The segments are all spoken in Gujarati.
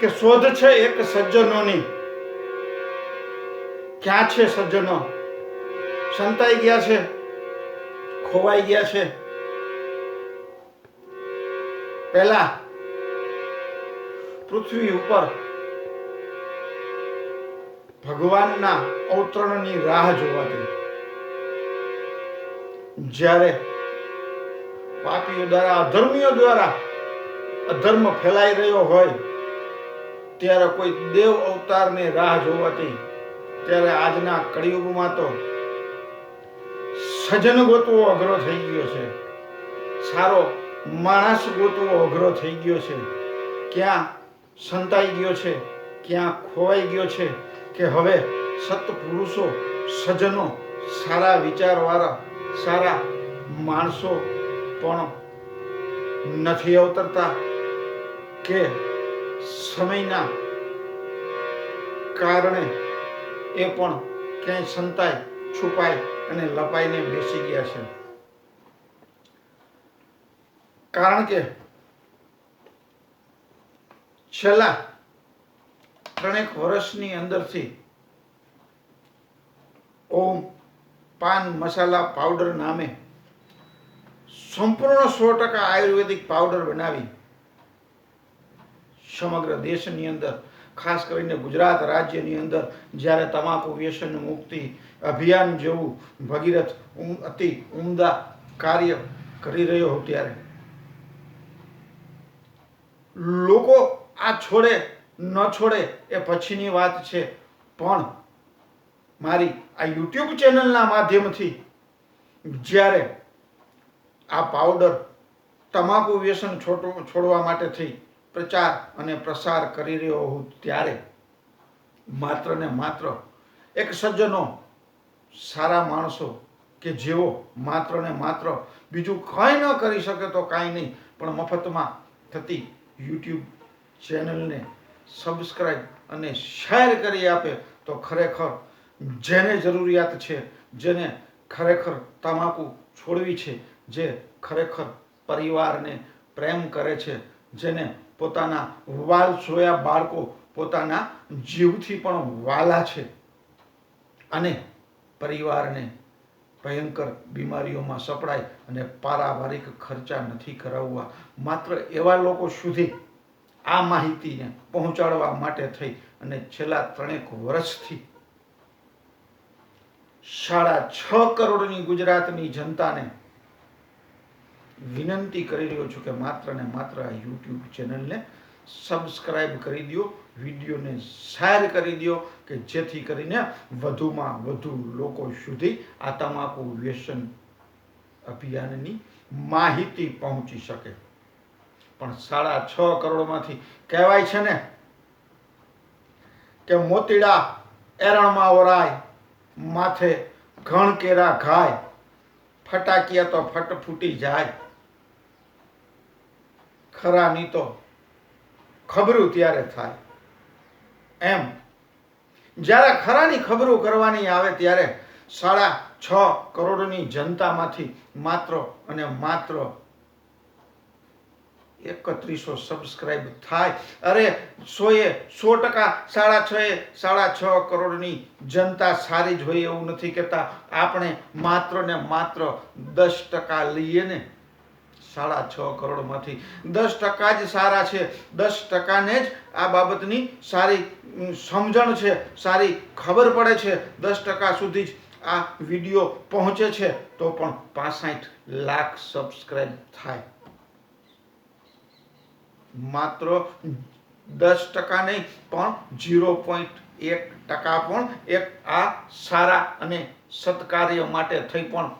કે શોધ છે એક સજ્જનોની? ક્યાં છે સજ્જનો? સંતાઈ ગયા છે? ખોવાઈ ગયા છે? પહેલા પૃથ્વી ઉપર ભગવાનના અવતરણની રાહ જોવાતી જ્યારે પાપીઓ દ્વારા, અધર્મીઓ દ્વારા અધર્મ ફેલાઈ રહ્યો હોય ત્યારે કોઈ દેવ અવતારની રાહ જોવાતી ત્યારે આજના કળિયુગમાં તો સજન ગોતવો અઘરો થઈ ગયો છે. સારો માણસ ગોતવો અઘરો થઈ ગયો છે. ક્યાં સંતાઈ ગયો છે, ક્યાં ખોવાઈ ગયો છે કે હવે સત્પુરુષો સજનો સારા વિચારવાળા, સારા માણસો પણ નથી અવતરતા કે સમયના કારણે એ પણ ક્યાંય સંતાય, છુપાય અને લપાઈને બેસી ગયા છે. કારણ કે છેલ્લા ત્રણેક વર્ષની અંદરથી ઓમ પાન મસાલા પાવડર નામે સંપૂર્ણ સો ટકા આયુર્વેદિક પાવડર બનાવી સમગ્ર દેશની અંદર, ખાસ કરીને ગુજરાત રાજ્યની અંદર, જ્યારે તમાકુ વ્યસન મુક્તિ અભિયાન જેવું ભગીરથ અતિ ઉમદા કાર્ય કરી રહ્યો હતો ત્યારે. લોકો આ છોડે, ન છોડે એ પછીની વાત છે. પણ મારી આ યુટ્યુબ ચેનલના માધ્યમથી જ્યારે આ પાવડર તમાકુ વ્યસન છોડવા માટે થઈ પ્રચાર અને પ્રસાર કરી રહ્યો હું ત્યારે માત્ર ને માત્ર એક સજ્જનો સારા માણસો કે જેઓ માત્ર ને માત્ર બીજું કંઈ ન કરી શકે તો કાંઈ નહીં, પણ મફતમાં થતી યુટ્યુબ ચેનલને સબસ્ક્રાઈબ અને શેર કરી આપે તો ખરેખર જેને જરૂરિયાત છે, જેને ખરેખર તમાકુ છોડવી છે, જે ખરેખર પરિવારને પ્રેમ કરે છે, જેને પોતાના વાલ સોયા બાળકો પોતાના જીવથી પણ વાલા છે. અને પરિવારને ભયંકર બીમારીઓમાં સપડાય અને પારિવારિક ખર્ચા નથી કરાવવા. માત્ર એવા લોકો સુધી આ માહિતીને પહોંચાડવા માટે થઈ અને છેલ્લા ત્રણેક વર્ષથી સાડા છ કરોડની ગુજરાતની જનતાને વિનંતી કરી રહ્યો છું કે માત્ર ને માત્ર આ યુટ્યુબ ચેનલને સબસ્ક્રાઈબ કરી દો વિડીયોને શેર કરી દો કે જેથી કરીને વધુમાં વધુ લોકો સુધી આ તમાકુ વ્યસન અભિયાનની માહિતી પહોંચી શકે. પણ સાડા છ કરોડમાંથી કહેવાય છે ને કે મોતીડા એરણમાં ઓરાય, માથે ઘણ કેરા ઘાય, ફટાકિયા તો ફટ ફૂટી જાય. ખરાની તો ખબરું ત્યારે થાય. એમ. જ્યારે ખરાની ખબરું કરવાની આવે ત્યારે સાડા છ કરોડની જનતામાંથી માત્ર અને માત્ર એકત્રીસો સબસ્ક્રાઇબ થાય. અરે સોએ સો ટકા સાડા છ એ સાડા છ કરોડની જનતા સારી જ હોય એવું નથી કહેતા. આપણે માત્ર ને માત્ર દસ ટકા લઈએ ને સાડા છ કરોડમાંથી દસ ટકા જ સારા છે. દસ ટકાને જ આ બાબતની સારી સમજણ છે, સારી ખબર પડે છે. દસ ટકા સુધી જ આ વીડિયો પહોંચે છે, તો પણ પાસઠ લાખ સબસ્ક્રાઈબ થાય. માત્ર દસ ટકા નહીં, પણ ઝીરો પોઈન્ટ એક ટકા પણ એક આ સારા અને સત્કાર્ય માટે થઈ પણ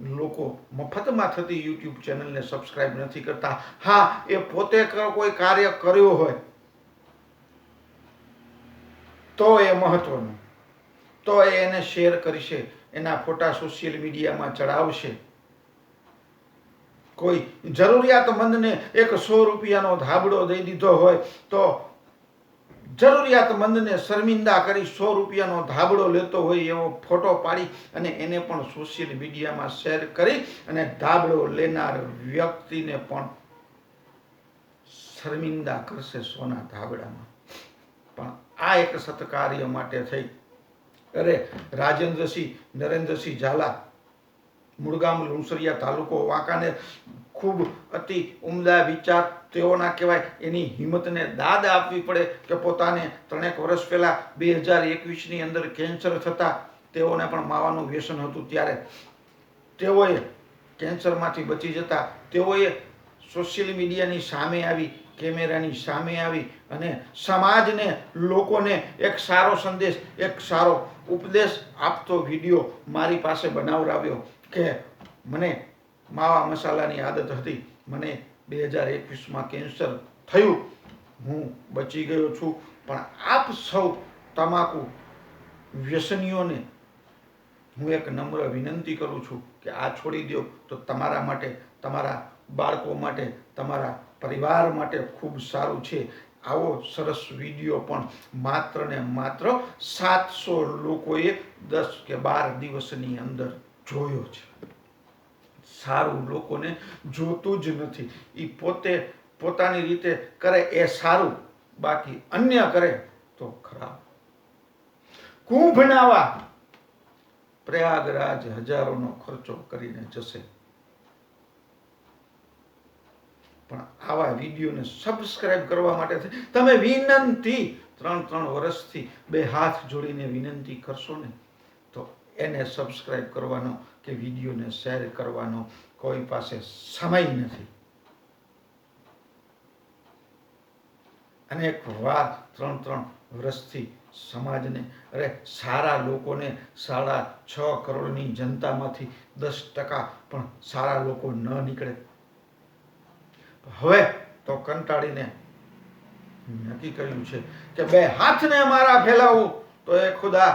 લોકો મફતમાં થતી યુટ્યુબ ચેનલને સબસ્ક્રાઇબ નથી કરતા. હા, એ પોતે કોઈ કાર્ય કર્યું હોય, તો એ મહત્વનું. તો એને શેર કરશે, એના ફોટા સોશિયલ મીડિયામાં ચડાવશે. કોઈ જરૂરિયાતમંદને એક સો રૂપિયાનો ધાબળો દઈ દીધો હોય, તો જરૂરિયાતમંદને શર્મિંદા કરી સો રૂપિયાનો ધાબળો લેતો હોય એવો ફોટો પાડી અને એને પણ સોશિયલ મીડિયામાં શેર કરી અને ધાબળો લેનાર વ્યક્તિને પણ શર્મિંદા કરશે સોના ધાબળામાં. પણ આ એક સત્કાર્ય માટે થઈ. અરે, રાજેન્દ્રસિંહ, નરેન્દ્રસિંહ ઝાલા મુળગામ લુણસરિયા તાલુકો વાંકાને ખૂબ અતિ ઉમદા વિચાર તેઓના કહેવાય. એની હિંમતને દાદ આપવી પડે કે પોતાને ત્રણેક વર્ષ પહેલાં બે હજાર એકવીસની અંદર કેન્સર થતાં તેઓને પણ માવાનું વ્યસન હતું ત્યારે. તેઓએ કેન્સરમાંથી બચી જતા તેઓએ સોશિયલ મીડિયાની સામે આવી, કેમેરાની સામે આવી અને સમાજને, લોકોને એક સારો સંદેશ, એક સારો ઉપદેશ આપતો વીડિયો મારી પાસે બનાવડાવ્યો કે મને માવા મસાલાની આદત હતી. મને બે હજાર એકવીસમાં કેન્સર થયું. હું બચી ગયો છું. પણ આપ સૌ તમાકુ વ્યસનીઓને હું એક નમ્ર વિનંતી કરું છું કે આ છોડી દો. તો તમારા માટે, તમારા બાળકો માટે, તમારા પરિવાર માટે ખૂબ સારું છે. આવો સરસ વીડિયો પણ માત્ર ને માત્ર સાતસો લોકોએ દસ કે બાર દિવસની અંદર જોયો છે. સારું લોકોને જોતું જ નથી. એ પોતે પોતાની રીતે કરે, એ સારું. બાકી અન્ય કરે તો ખરાબ. કુંભ નાવા. પ્રયાગરાજ હજારોનો ખર્ચો કરીને જશે. પણ આવા વિડીયોને સબસ્ક્રાઇબ કરવા માટે તમે વિનંતી, ત્રણ ત્રણ વર્ષથી બે હાથ જોડીને વિનંતી કરશો ને, તો એને સબસ્ક્રાઇબ કરવાનો કે વિડીયોને શેર કરવાનો કોઈ પાસે સમય નથી. અનેક વાર ત્રણ ત્રણ વર્ષથી સમાજને, અરે સારા લોકોને સાડા છ કરોડની જનતામાંથી દસ ટકા પણ સારા લોકો ન નીકળે. હવે તો કંટાળીને નક્કી કર્યું છે કે બે હાથને મારા ફેલાવું, તો એ ખુદા,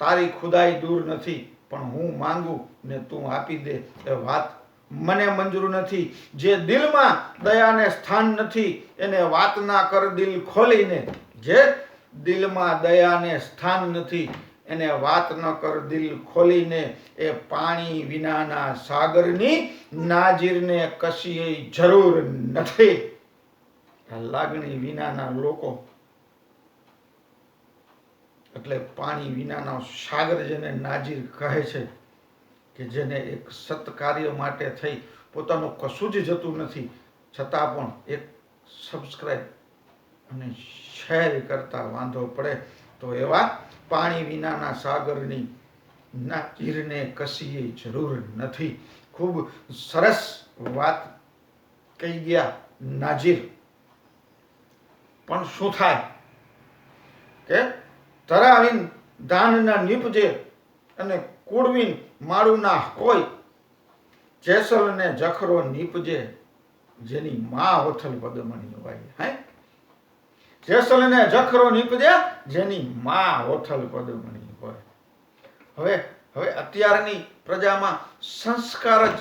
તારી ખુદાઈ દૂર નથી. પણ હું માંગુ ને તું આપી દે એ વાત મને મંજૂર નથી. જે દિલમાં દયાને સ્થાન નથી, એને વાત ના કર દિલ ખોલીને. જે દિલમાં દયાને સ્થાન નથી, એને વાત ન કર દિલ ખોલીને. એ પાણી વિનાના સાગરની નાજીરને કશીય જરૂર નથી. લાગણી વિનાના લોકો એટલે પાણી વિનાનો સાગર જેને નાજીર કહે છે કે જેને એક સત્કાર્ય માટે થઈ, પોતાનું કશું જ જતું નથી, છતાં પણ એક સબસ્ક્રાઈબ અને શેર કરતા વાંધો પડે, તો એવા પાણી વિનાના સાગરની ના કીરને કશીએ જરૂર નથી. ખૂબ સરસ વાત કહી ગયા નાજીર. પણ શું થાય? કે તરાવીન દાનના નીપજે અને કુડવીન માળુના હોય જેસલ ને જખરો નીપજે, જેની મા ઓથલ પદમણી હોય. હે? જેસલ ને જખરો નીપજે, જેની મા હોથલ પદમણી હોય. હવે હવે અત્યારની પ્રજામાં સંસ્કાર જ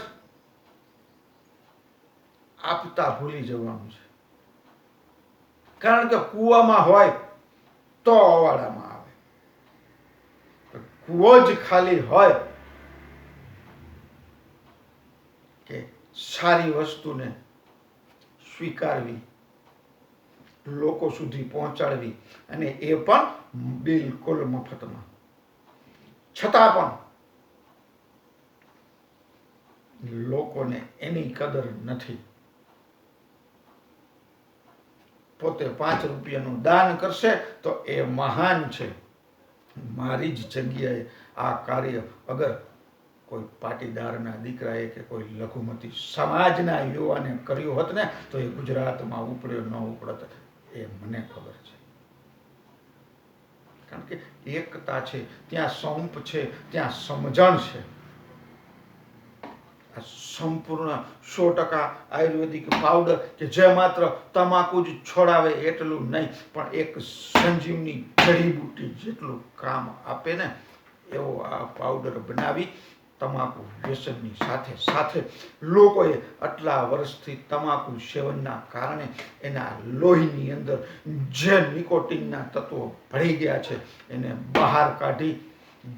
આપતા ભૂલી જવાનું છે. કારણ કે કૂવામાં હોય તો અવાડામાં કૂવો જ ખાલી હોય કે સારી વસ્તુને સ્વીકારવી, લોકો સુધી પહોંચાડવી અને એ પણ બિલકુલ મફતમાં. છતાં પણ લોકોને એની કદર નથી. પોતે પાંચ રૂપિયાનું દાન કરશે તો એ મહાન છે. મારી જ જગ્યાએ આ કાર્ય અગર કોઈ પાટીદારના દીકરાએ કે કોઈ લઘુમતી સમાજના યુવાને કર્યું હોત ને, તો એ ગુજરાતમાં ઉપડ્યો ન ઉપડત. એ મને ખબર છે. કારણ કે એકતા છે, ત્યાં સંપ છે, ત્યાં સમજણ છે. સંપૂર્ણ સો ટકા આયુર્વેદિક પાવડર કે જે માત્ર તમાકુ જ છોડાવે એટલું નહીં, પણ એક સંજીવની જડીબુટી જેટલું કામ આપે ને, એવો આ પાવડર બનાવી તમાકુ વ્યસનની સાથે સાથે લોકોએ આટલા વર્ષથી તમાકુ સેવનના કારણે એના લોહીની અંદર જે નિકોટિનના તત્વો ભળી ગયા છે, એને બહાર કાઢી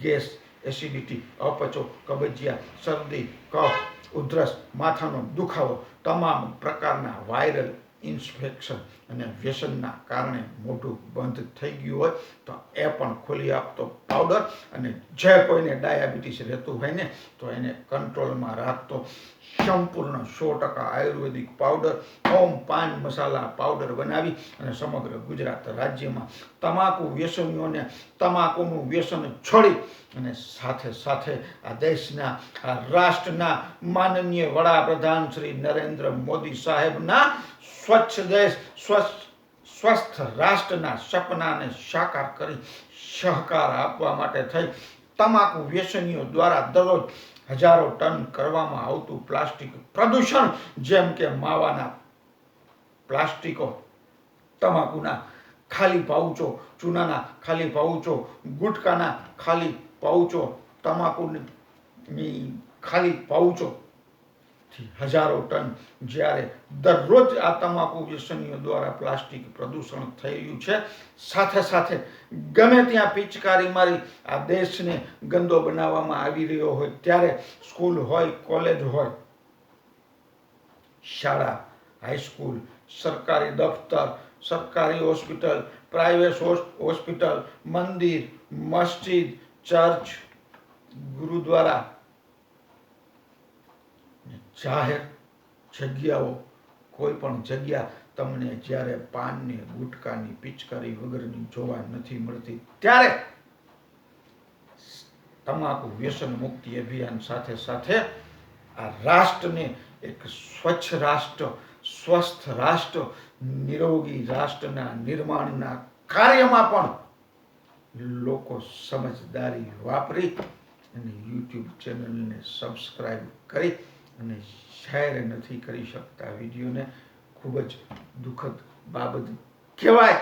ગેસ એસિડિટી અપચો કબજિયા શરદી કફ ઉધરસ માથાનો દુખાવો તમામ પ્રકારના વાયરલ ઇન્સ્પેક્શન અને વ્યસનના કારણે મોઢું બંધ થઈ ગયું હોય તો એ પણ ખોલી આપતો પાવડર અને જે કોઈને ડાયાબિટીસ રહેતું હોય ને, તો એને કંટ્રોલમાં રાખતો. સંપૂર્ણ સો ટકા આયુર્વેદિક પાવડર ઓમ પાન મસાલા પાવડર બનાવી અને સમગ્ર ગુજરાત રાજ્યમાં તમાકુ વ્યસનીઓને તમાકુનું વ્યસન છોડી અને સાથે સાથે આ દેશના, આ રાષ્ટ્રના માનનીય વડાપ્રધાન શ્રી નરેન્દ્ર મોદી સાહેબના સ્વચ્છ દેશ સ્વચ્છ સ્વસ્થ રાષ્ટ્રના સપનાને સાકાર કરી સહકાર આપવા માટે થઈ. તમાકુ વ્યસનીઓ દ્વારા દરરોજ હજારો ટન કરવામાં આવતું પ્લાસ્ટિક પ્રદૂષણ, જેમ કે માવાના પ્લાસ્ટિકો, તમાકુના ખાલી પાઉચો, ચૂનાના ખાલી પાઉચો, ગુટકાના ખાલી પાઉચો, તમાકુની ખાલી પાઉચો હજારો ટન જ્યારે દરરોજ આ તમાકુ વ્યસનીઓ દ્વારા પ્લાસ્ટિક પ્રદૂષણ થઈ રહ્યું છે. સાથે સાથે ગમે ત્યાં પિચકારી મારી આ દેશને ગંદો બનાવવામાં આવી રહ્યો હોય, ત્યારે સ્કૂલ હોય, કોલેજ હોય, શાળા હાઈસ્કૂલ સરકારી દફતર, સરકારી હોસ્પિટલ પ્રાઇવેટ હોસ્પિટલ, મંદિર, મસ્જિદ, ચર્ચ, ગુરુદ્વારા જાહેર જગ્યાઓ, કોઈ પણ જગ્યા તમને જ્યારે પાનની, ગુટકાની, પિચકારી વગરની જોવા નથી મળતી, ત્યારે તમાકુ વ્યસન મુક્તિ અભિયાન સાથે સાથે આ રાષ્ટ્રને એક સ્વચ્છ રાષ્ટ્ર, સ્વસ્થ રાષ્ટ્ર, નિરોગી રાષ્ટ્રના નિર્માણના કાર્યમાં પણ લોકો સમજદારી વાપરી અને યુટ્યુબ ચેનલને સબસ્ક્રાઈબ કરી અને શેર નથી કરી શકતા. વિડીયોને ખૂબ જ દુઃખદ બાબત કહેવાય.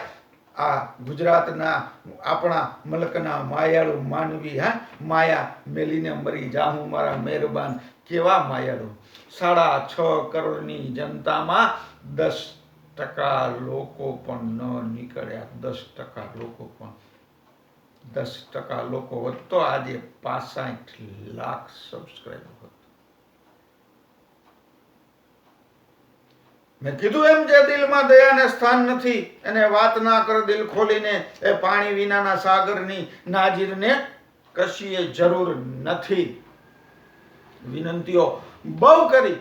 આ ગુજરાતના આપણા મલકના માયાળુ માનવી, હા? માયા મેલીને મરી જાહું મારા મહેરબાન કેવા માયાળુ? સાડા છ કરોડની જનતામાં દસ ટકા લોકો પણ ન નીકળ્યા. દસ ટકા લોકો પણ. દસ ટકા લોકો વધતો આજે પાસઠ લાખ સબસ્ક્રાઈબર હોત મેં કીધું એમ જે દિલમાં દયાને સ્થાન નથી, એને વાત ના કર દિલ ખોલીને એ પાણી વિનાના સાગરની નાજીરને કશીએ જરૂર નથી. વિનંતીઓ બહુ કરી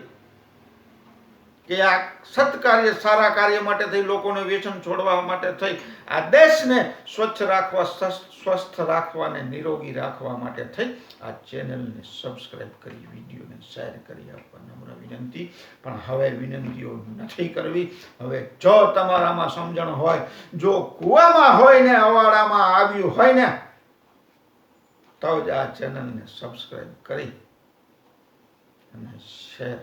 કે આ સત્કાર્ય, સારા કાર્ય માટે થઈ, લોકોને વ્યસન છોડવા માટે થઈ. આ દેશને સ્વચ્છ રાખવા, સ્વસ્થ રાખવા અને નિરોગી રાખવા માટે થઈ આ ચેનલને સબસ્ક્રાઈબ કરી, વિડીયોને શેર કરી આપવા નમ્ર વિનંતી. પણ હવે વિનંતીઓ નથી કરવી. હવે જો તમારામાં સમજણ હોય, જો કુવામાં હોય ને અવાડામાં આવ્યું હોય ને તો જ આ ચેનલને સબસ્ક્રાઈબ કરી અને શેર,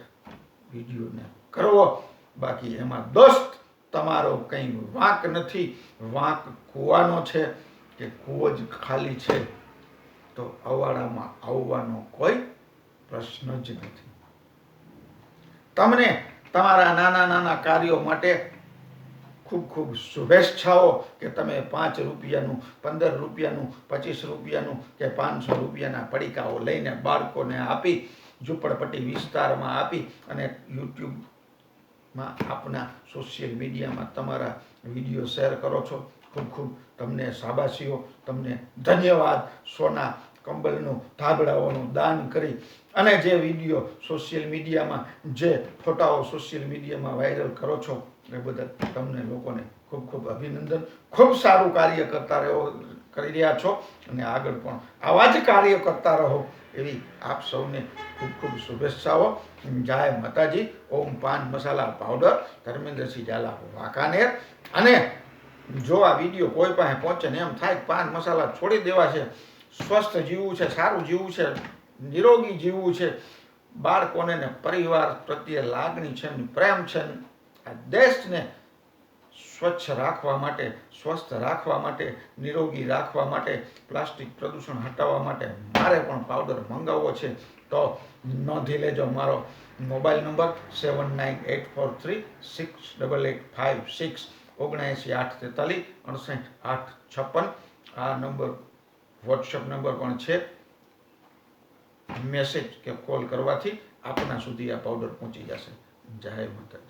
વિડીયોને કરવો. બાકી એમાં દોસ્ત તમારો કંઈ વાંક નથી. વાંક કૂવાનો છે કે કૂવો જ ખાલી છે, તો અવાડામાં આવવાનો કોઈ પ્રશ્ન જ નથી. તમને તમારા નાના નાના કાર્યો માટે ખૂબ ખૂબ શુભેચ્છાઓ કે તમે પાંચ રૂપિયાનું, પંદર રૂપિયાનું, પચીસ રૂપિયાનું કે પાંચસો રૂપિયાના પડીકાઓ લઈને બાળકોને આપી, ઝૂંપડપટ્ટી વિસ્તારમાં આપી અને યુટ્યુબ માં આપના સોશિયલ મીડિયામાં તમારા વીડિયો શેર કરો છો. ખૂબ ખૂબ તમને શાબાશીઓ. તમને ધન્યવાદ. સોના કંબલનું ધાબળાઓનું દાન કરી અને જે વીડિયો સોશિયલ મીડિયામાં જે ફોટાઓ સોશિયલ મીડિયામાં વાયરલ કરો છો, એ બદલ તમને લોકોને ખૂબ ખૂબ અભિનંદન. ખૂબ સારું કાર્ય કરતા રહો કરી રહ્યા છો. અને આગળ પણ આવા જ કાર્ય કરતા રહો. એવી આપ સૌને ખૂબ ખૂબ શુભેચ્છાઓ. જય માતાજી. ઓમ પાન મસાલા પાવડર, ધર્મેન્દ્રસિંહ ઝાલા વાંકાનેર. અને જો આ વીડિયો કોઈ પાસે પહોંચે ને એમ થાય પાન મસાલા છોડી દેવા છે, સ્વસ્થ જીવવું છે, સારું જીવવું છે, નિરોગી જીવવું છે, બાળકોને પરિવાર પ્રત્યે લાગણી છે પ્રેમ છે આ દેશને સ્વચ્છ રાખવા માટે, સ્વસ્થ રાખવા માટે, નિરોગી રાખવા માટે, પ્લાસ્ટિક પ્રદૂષણ હટાવવા માટે મારે પણ પાવડર મંગાવવો છે. તો નોંધી લેજો મારો mobile number seven nine eight four three six double eight five six ઓગણએંસી આઠ તેતાલીસ અડસઠ આઠ છપ્પન. આ નંબર, વોટ્સઅપ નંબર પણ છે. મેસેજ કે કોલ કરવાથી આપના સુધી આ પાવડર પહોંચી જશે. જય માતાજી.